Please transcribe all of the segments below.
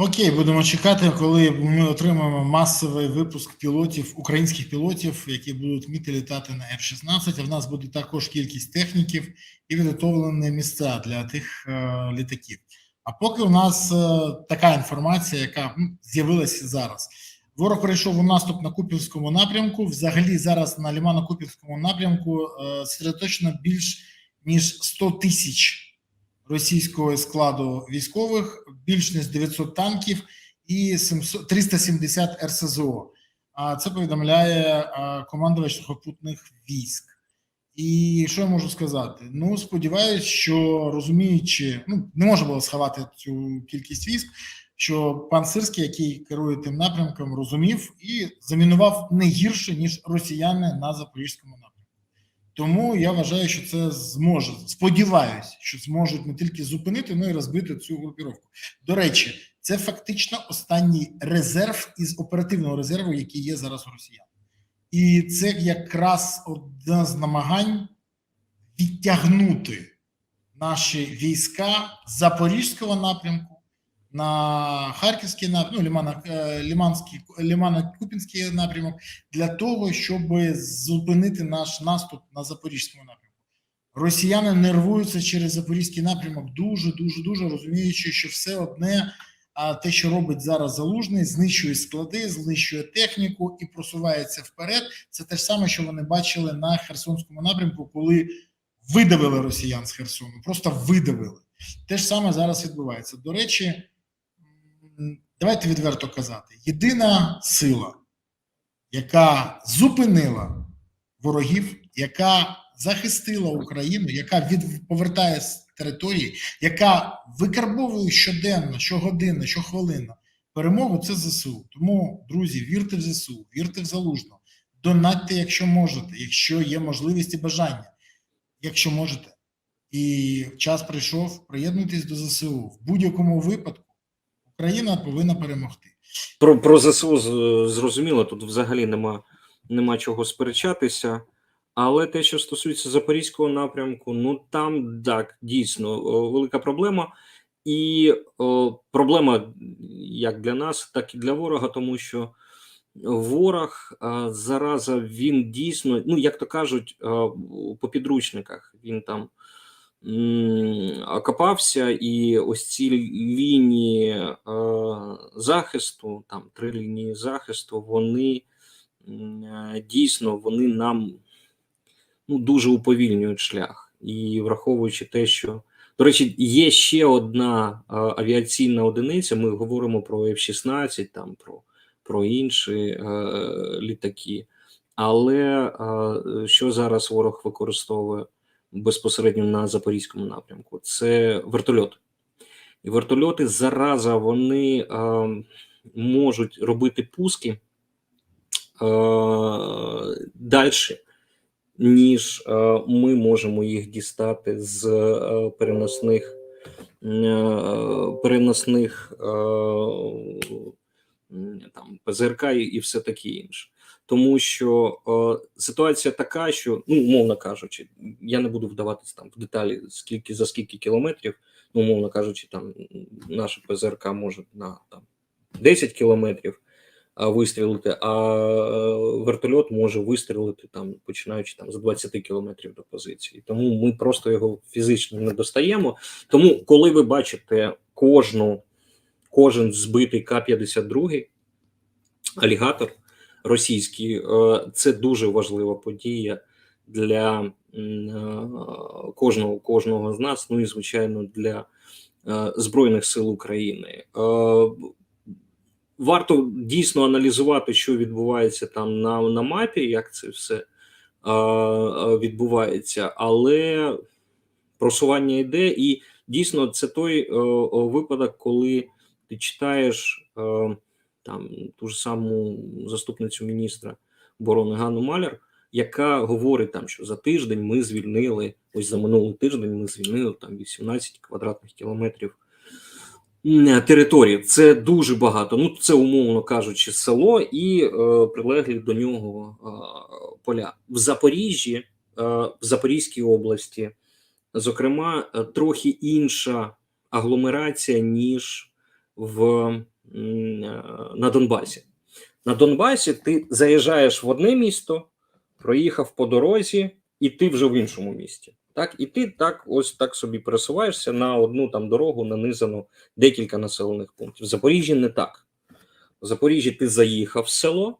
Окей, будемо чекати, коли ми отримаємо масовий випуск пілотів, українських пілотів, які будуть вміти літати на F-16. А в нас буде також кількість техніків і підготовлені місця для тих е, літаків. А поки у нас е, така інформація, яка з'явилася зараз. Ворог перейшов у наступ на Купівському напрямку. Взагалі, зараз на Лімано-Купівському напрямку е, сосредоточено більш ніж 100 тисяч російського складу військових, більш ніж 900 танків і 700, 370 РСЗО. А це повідомляє командувач сухопутних військ. І що я можу сказати? Ну, сподіваюсь, що розуміючи, ну не можна було сховати цю кількість військ, що пан Сирський, який керує тим напрямком, розумів і замінував не гірше ніж росіяни на запорізькому напрямку. Тому я вважаю, що це зможе. Сподіваюсь, що зможуть не тільки зупинити, але й розбити цю групіровку. До речі, це фактично останній резерв із оперативного резерву, який є зараз у росіян. І це якраз одне з намагань відтягнути наші війська з запорізького напрямку на Харківський напрямок, ну, Лімана, е, Ліманський, Лімано-Купінський напрямок для того, щоб зупинити наш наступ на запорізькому напрямку. Росіяни нервуються через запорізький напрямок дуже, дуже, дуже розуміючи, що все одне. А те, що робить зараз залужний, знищує склади, знищує техніку і просувається вперед. Це те ж саме, що вони бачили на Херсонському напрямку, коли видавили росіян з Херсону. Просто видавили. Те ж саме зараз відбувається. До речі, давайте відверто казати: єдина сила, яка зупинила ворогів, яка захистила Україну, яка від повертає з території, яка викарбовує щоденно, щогодинно, щохвилинно перемогу. Це ЗСУ. Тому, друзі, вірте в ЗСУ, вірте в залужно, донатьте, якщо можете, якщо є можливість і бажання, якщо можете. І час прийшов, приєднуйтесь до ЗСУ. В будь-якому випадку Україна повинна перемогти. Про, про ЗСУ зрозуміло, тут взагалі нема, нема чого сперечатися. Але те, що стосується запорізького напрямку, ну там так дійсно велика проблема, і о, проблема як для нас, так і для ворога, тому що ворог а, зараза він дійсно, ну як то кажуть, а, по підручниках він там окопався, і ось ці лінії е, захисту, там три лінії захисту, вони дійсно вони нам ну, дуже уповільнюють шлях. І враховуючи те, що до речі, є ще одна е, авіаційна одиниця. Ми говоримо про F-16, там про, про інші е, літаки. Але е, що зараз ворог використовує безпосередньо на запорізькому напрямку? Це вертольоти. І вертольоти зараза вони е, можуть робити пуски е, далі, ніж е, ми можемо їх дістати з е, переносних переносних е, там ПЗРК і, і все таке інше. Тому що е, ситуація така, що ну умовно кажучи, я не буду вдаватися там в деталі, скільки за скільки кілометрів, ну умовно кажучи, там наша ПЗРК може на там 10 кілометрів а, вистрілити, а е, вертольот може вистрілити там, починаючи там з 20 кілометрів до позиції. Тому ми просто його фізично не достаємо. Тому, коли ви бачите кожну, кожен збитий К-52 алігатор російський, е, це дуже важлива подія для е, кожного кожного з нас. Ну і звичайно для е, збройних сил України. Варто дійсно аналізувати, що відбувається там на, на мапі, як це все відбувається, але просування йде, і дійсно це той випадок, коли ти читаєш там ту ж саму заступницю міністра оборони Ганну Маляр, яка говорить там, що за тиждень ми звільнили, ось за минулий тиждень ми звільнили там 18 квадратних кілометрів території. Це дуже багато. Ну, це умовно кажучи, село і е, прилеглі до нього е, поля в Запоріжжі, е, в Запорізькій області, зокрема, е, трохи інша агломерація, ніж в, на Донбасі. На Донбасі ти заїжджаєш в одне місто, проїхав по дорозі, і ти вже в іншому місті. Так, і ти так ось так собі пересуваєшся на одну там дорогу, нанизану декілька населених пунктів. В Запоріжжі не так. В Запоріжжі ти заїхав в село,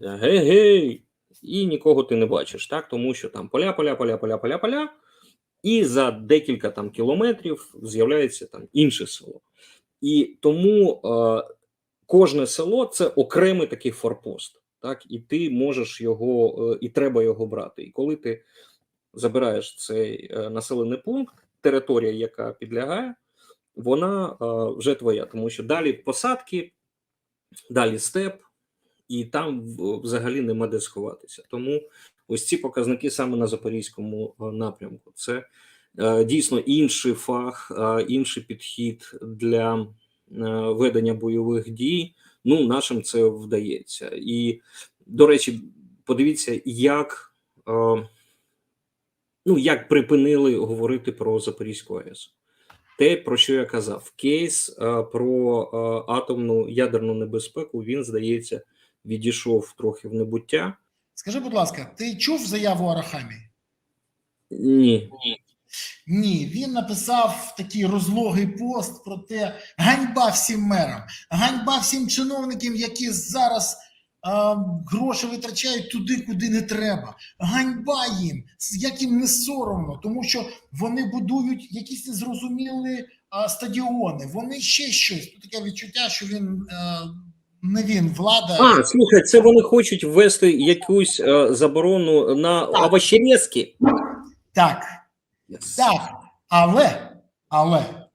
гей-гей, і нікого ти не бачиш, так? Тому що там поля, поля, поля, поля, поля, поля, і за декілька там кілометрів з'являється там інше село. І тому е, кожне село це окремий такий форпост, так, і ти можеш його, е, і треба його брати. І коли ти забираєш цей е, населений пункт, територія, яка підлягає, вона е, вже твоя, тому що далі посадки, далі степ, і там взагалі нема де сховатися. Тому ось ці показники саме на запорізькому е, напрямку. Це дійсно інший фах, е, інший підхід для е, ведення бойових дій. Ну, нашим це вдається. І, до речі, подивіться, як, е, ну, як припинили говорити про Запорізьку АЕС. Те, про що я казав, кейс е, про е, атомну ядерну небезпеку, він, здається, відійшов трохи в небуття. Скажи, будь ласка, ти чув заяву Арахамі? Ні, Ні, він написав такий розлогий пост про те, ганьба всім мерам, ганьба всім чиновникам, які зараз а, гроші витрачають туди, куди не треба. Ганьба їм, як їм не соромно, тому що вони будують якісь незрозумілі а, стадіони. Вони ще щось. Ну, Таке відчуття, що він а, не він влада. А, слухай, це вони хочуть ввести якусь е, заборону на овощерезки. Так. Yes. Так, але, але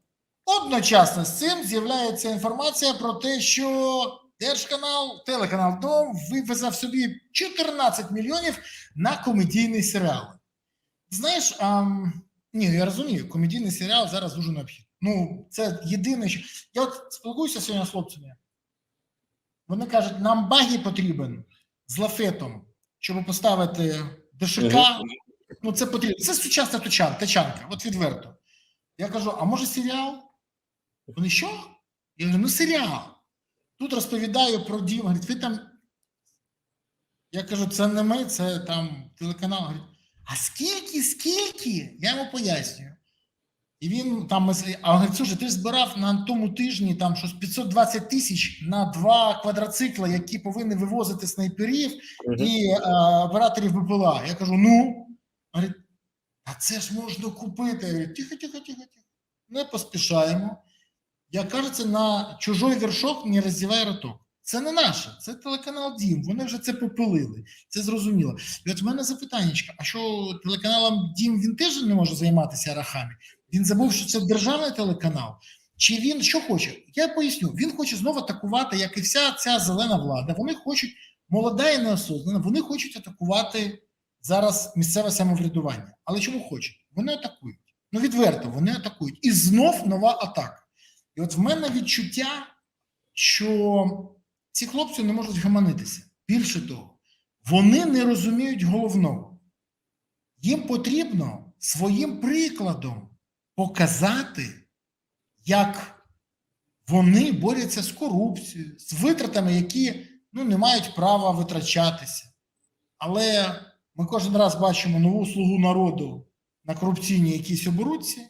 одночасно з цим з'являється інформація про те, що Держканал, телеканал Дом виписав собі 14 мільйонів на комедійний серіал. Знаєш, ам, ні, я розумію, комедійний серіал зараз дуже необхідний. Ну, це єдине, що. Я от спілкуюся сьогодні з хлопцями. Вони кажуть, нам багі потрібен з лафетом, щоб поставити ДШК. Ну, це потрібно. Це сучасна тачан, тачанка, от відверто. Я кажу: а може серіал? Вони що? Я говорю, ну серіал. Тут розповідаю про дім. Говорить, ви там. Я кажу, це не ми, це там телеканал. Говорить, а скільки, скільки? Я йому пояснюю. І він там, ми з- а говорить, слушай, ти ж збирав на тому тижні там щось 520 тисяч на два квадроцикла, які повинні вивозити снайперів і е, операторів БПЛА. Я кажу: ну, говорить, а це ж можна купити. Я говорю, тихо, тихо, тихо, тихо. Не поспішаємо. Як кажеться, на чужой вершок не роздівай роток. Це не наше, це телеканал Дім. Вони вже це попилили. Це зрозуміло. І от в мене запитання: а що телеканалом Дім він теж не може займатися арахами? Він забув, що це державний телеканал. Чи він що хоче? Я поясню. Він хоче знову атакувати, як і вся ця зелена влада. Вони хочуть молода і неосознана, вони хочуть атакувати зараз місцеве самоврядування. Але чому хочуть? Вони атакують. Ну відверто, вони атакують. І знов нова атака. І от в мене відчуття, що ці хлопці не можуть гаманитися. Більше того, вони не розуміють головного. Їм потрібно своїм прикладом показати, як вони борються з корупцією, з витратами, які ну, не мають права витрачатися. Але ми кожен раз бачимо нову слугу народу на корупційній якійсь оборудці.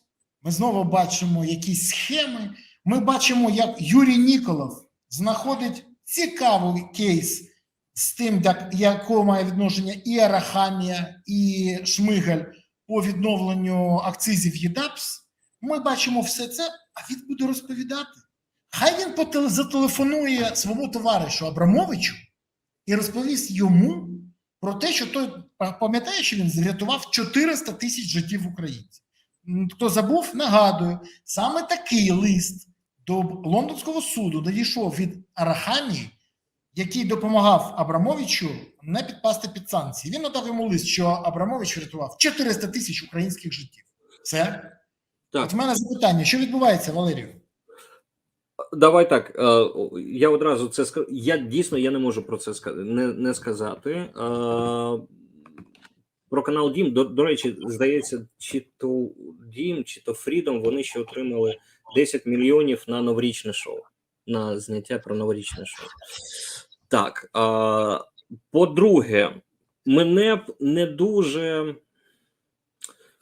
Ми знову бачимо якісь схеми. Ми бачимо, як Юрій Ніколов знаходить цікавий кейс з тим, як, якого має відношення і Арахамія, і Шмигаль по відновленню акцизів ЄДАПС. Ми бачимо все це, а він буде розповідати. Хай він зателефонує своєму товаришу Абрамовичу і розповість йому про те, що той па- пам'ятає, що він врятував 400 тисяч життів українців. Хто забув, нагадую, саме такий лист до лондонського суду надійшов від Арахамії, який допомагав Абрамовичу не підпасти під санкції. Він надав йому лист, що Абрамович врятував 400 тисяч українських життів. Це Так. От в мене запитання: що відбувається, Валерію? Давай так. е, Я одразу це скажу. Я дійсно я не можу про це не, не сказати. Е, про канал Дім. До, до речі, здається, чи то Дім, чи то Фрідом, вони ще отримали 10 мільйонів на новорічне шоу, на зняття про новорічне шоу. Так. По-друге, мене б не дуже.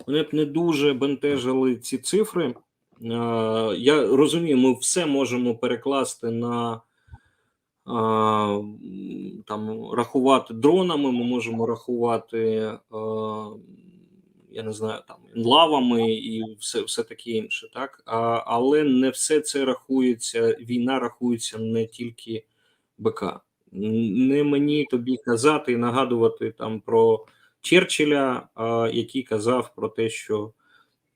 Мене б не дуже бентежили ці цифри. Е, Я розумію, ми все можемо перекласти на там рахувати дронами, ми можемо рахувати, е, я не знаю, там лавами і все, все таке інше, так але не все це рахується. Війна рахується не тільки БК. Не мені тобі казати і нагадувати там про Черчилля, який казав про те, що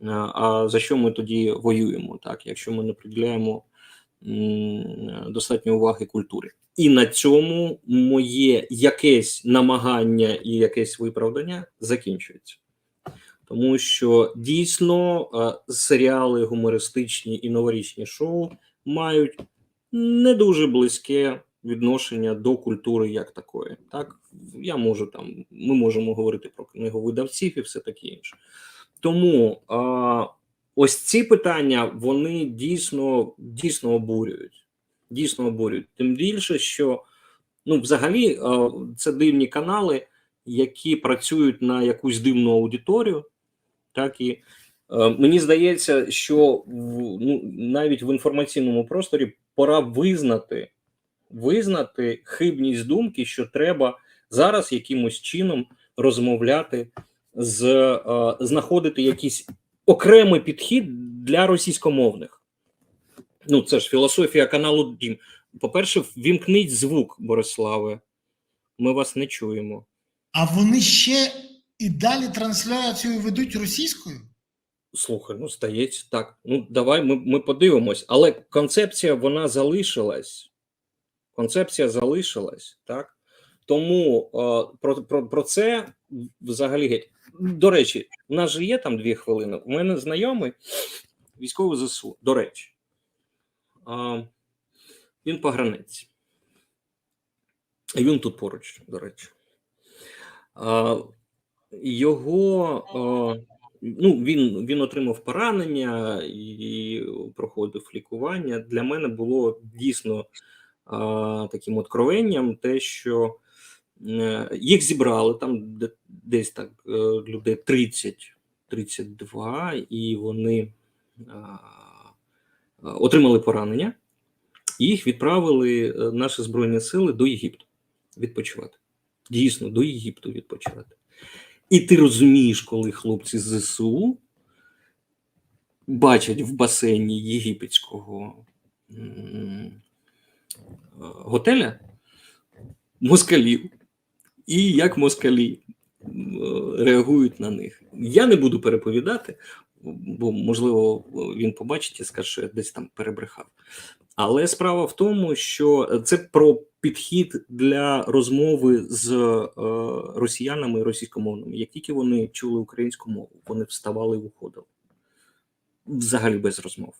а, а за що ми тоді воюємо, так якщо ми не приділяємо достатньо уваги культурі. І на цьому моє якесь намагання і якесь виправдання закінчується. Тому що дійсно е, серіали гумористичні і новорічні шоу мають не дуже близьке відношення до культури як такої. Так, я можу там, ми можемо говорити про книговидавців і все таке інше. Тому а, ось ці питання вони дійсно дійсно обурюють. Дійсно обурюють. Тим більше, що ну, взагалі а, це дивні канали, які працюють на якусь дивну аудиторію. Так і е, мені здається, що в, ну, навіть в інформаційному просторі пора визнати, визнати хибність думки, що треба зараз якимось чином розмовляти з е, знаходити якийсь окремий підхід для російськомовних. Ну, це ж філософія каналу Дім. По-перше, вімкніть звук, Бориславе. Ми вас не чуємо. А вони ще і далі трансляцію ведуть російською? Слухай, ну стається так. Ну, давай ми, ми подивимось. Але концепція вона залишилась. Концепція залишилась, так? Тому е, про, про, про це взагалі геть. До речі, у нас же є там дві хвилини. У мене знайомий військовий ЗСУ. До речі, е, він по границі. І він тут поруч, до речі. Е, його. Е, Ну, він він отримав поранення і проходив лікування. Для мене було дійсно а, таким откровенням, те, що їх зібрали там де- десь так е, людей 30, 32, і вони отримали поранення, і їх відправили е, наші збройні сили до Єгипту відпочивати. Дійсно, до Єгипту відпочивати. І ти розумієш, коли хлопці з ЗСУ бачать в басейні єгипетського е, готеля москалів, і як москалі е, реагують на них. Я не буду переповідати, бо, можливо, він побачить і скаже, що я десь там перебрехав. Але справа в тому, що це про підхід для розмови з е, росіянами і російськомовними. Як тільки вони чули українську мову, вони вставали і виходили. Взагалі без розмов.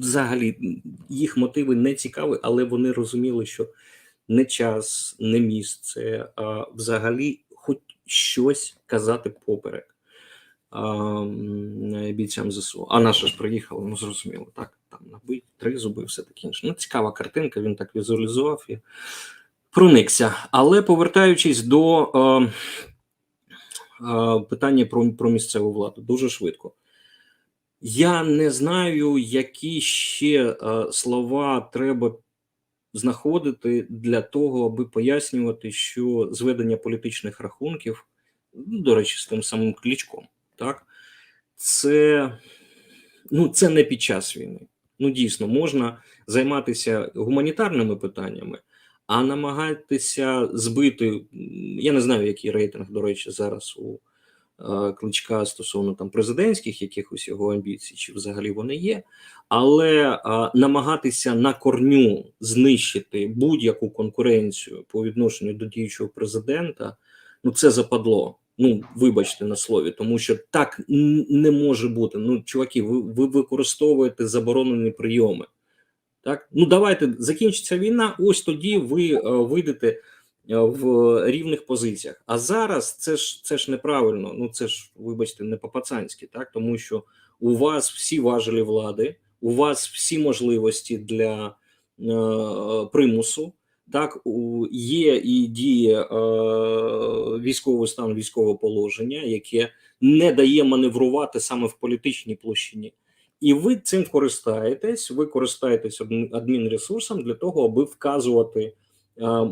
Взагалі, їх мотиви не цікаві, але вони розуміли, що не час, не місце, а взагалі хоч щось казати поперек а, бійцям ЗСУ. А наші ж приїхали, ну зрозуміло, так, там набить три зуби, все таке інше. Ну, цікава картинка, він так візуалізував і проникся. Але повертаючись до е, е, питання про, про місцеву владу, дуже швидко. Я не знаю, які ще е, слова треба знаходити для того, аби пояснювати, що зведення політичних рахунків, ну, до речі, з тим самим клічком, так, це, ну, це не під час війни. Ну, дійсно, можна займатися гуманітарними питаннями, а намагатися збити. Я не знаю, який рейтинг, до речі, зараз у кличка стосовно там президентських якихось його амбіцій, чи взагалі вони є, але е, намагатися на корню знищити будь-яку конкуренцію по відношенню до діючого президента, ну це западло. Ну, вибачте на слові, тому що так не може бути. Ну, чуваки, ви, ви використовуєте заборонені прийоми. Так, ну давайте закінчиться війна. Ось тоді ви е, вийдете е, в рівних позиціях. А зараз це ж це ж неправильно. Ну це ж, вибачте, не по-пацанськи, так тому що у вас всі важелі влади, у вас всі можливості для е, примусу. Так, є і діє е, військовий стан, військове положення, яке не дає маневрувати саме в політичній площині. І ви цим користаєтесь, ви користаєтесь адмінресурсом для того, аби вказувати е,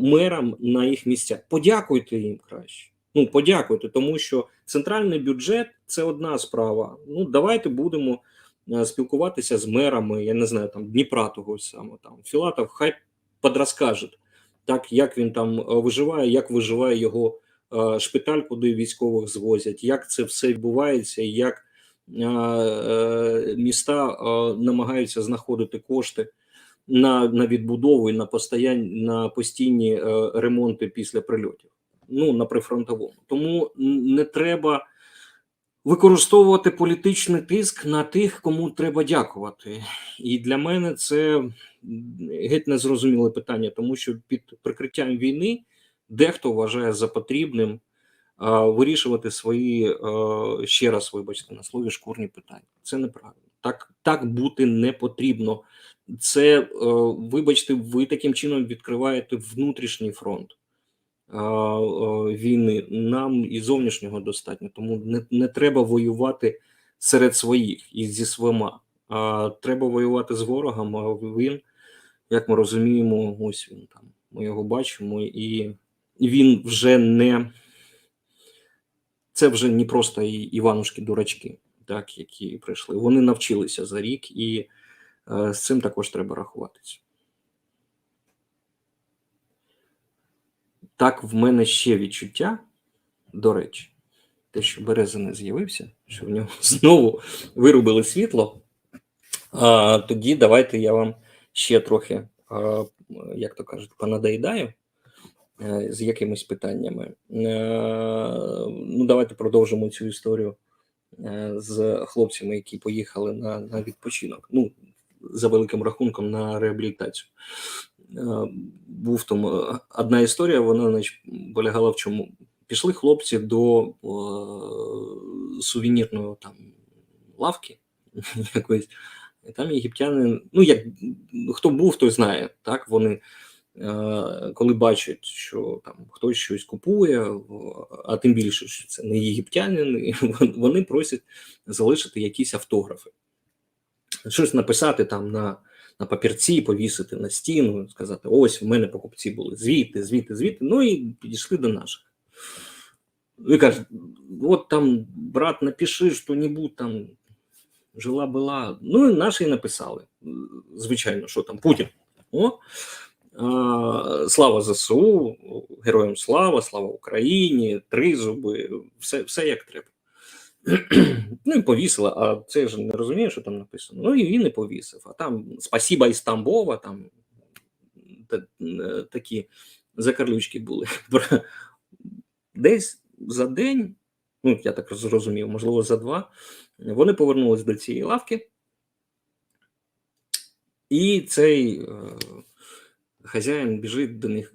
мерам на їх місця. Подякуйте їм краще. Ну, подякуйте, тому що центральний бюджет це одна справа. Ну, давайте будемо е, спілкуватися з мерами, я не знаю, там Дніпра того самого, там Філатов, хай подрозкаже, так, як він там е, виживає, як виживає його е, шпиталь, куди військових звозять, як це все відбувається, і як е, е, міста е, намагаються знаходити кошти на, на відбудову і на постоянні на постійні е, ремонти після прильотів. Ну на прифронтовому. Тому не треба використовувати політичний тиск на тих, кому треба дякувати. І для мене це геть незрозуміле питання, тому що під прикриттям війни дехто вважає за потрібним вирішувати свої а, ще раз, вибачте, на слові шкурні питання. Це неправильно. Так, так бути не потрібно. Це, е, вибачте, ви таким чином відкриваєте внутрішній фронт е, війни. Нам і зовнішнього достатньо, тому не, не треба воювати серед своїх і зі своїма. А треба воювати з ворогом. А він, як ми розуміємо, ось він там. Ми його бачимо, і він вже не це вже не просто Іванушки-дурачки, так, які прийшли. Вони навчилися за рік, і з цим також треба рахуватися. Так, в мене ще відчуття, до речі, те, що Береза не з'явився, що в нього знову вирубили світло. А, тоді давайте я вам ще трохи, а, як то кажуть, понадоїдаю е, з якимись питаннями. Е, Ну, давайте продовжимо цю історію е, з хлопцями, які поїхали на, на відпочинок. Ну, за великим рахунком на реабілітацію. Е, Був там е, одна історія, вона значить, полягала в чому. Пішли хлопці до е, сувенірної там лавки якоїсь. І там єгиптяни, ну як хто був, той знає. Так вони е, коли бачать, що там хтось щось купує, а тим більше, що це не єгиптянин, вони просять залишити якісь автографи, щось написати там на, на папірці, повісити на стіну, сказати: ось в мене покупці були звідти, звідти, звідти. Ну і підійшли до наших. І кажуть, от там, брат, напиши що-небудь там. Жила була. Ну, і наші написали. Звичайно, що там Путін. О, а, слава ЗСУ, героям слава, слава Україні, тризуби, все, все як треба. Ну і повісила, а це ж не розуміє, що там написано. Ну і він і повісив. А там спасіба із Тамбова, там та, е, такі закарлючки були. Десь за день, ну я так зрозумів, можливо, за два, вони повернулись до цієї лавки, і цей е, хазяїн біжить до них.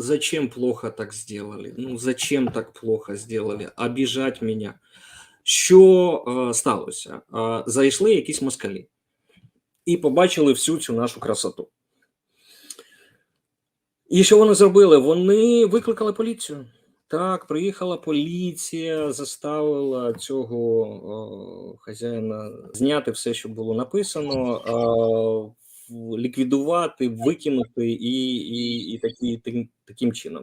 Зачем плохо так сделали? Ну, зачем так плохо сделали? Обіжать мене. Що е, сталося? Е, зайшли якісь москалі і побачили всю цю нашу красоту. І що вони зробили? Вони викликали поліцію. Так, приїхала поліція, заставила цього о, хазяїна зняти все, що було написано, а, в- ліквідувати, викинути і, і, і такі, таким, чином.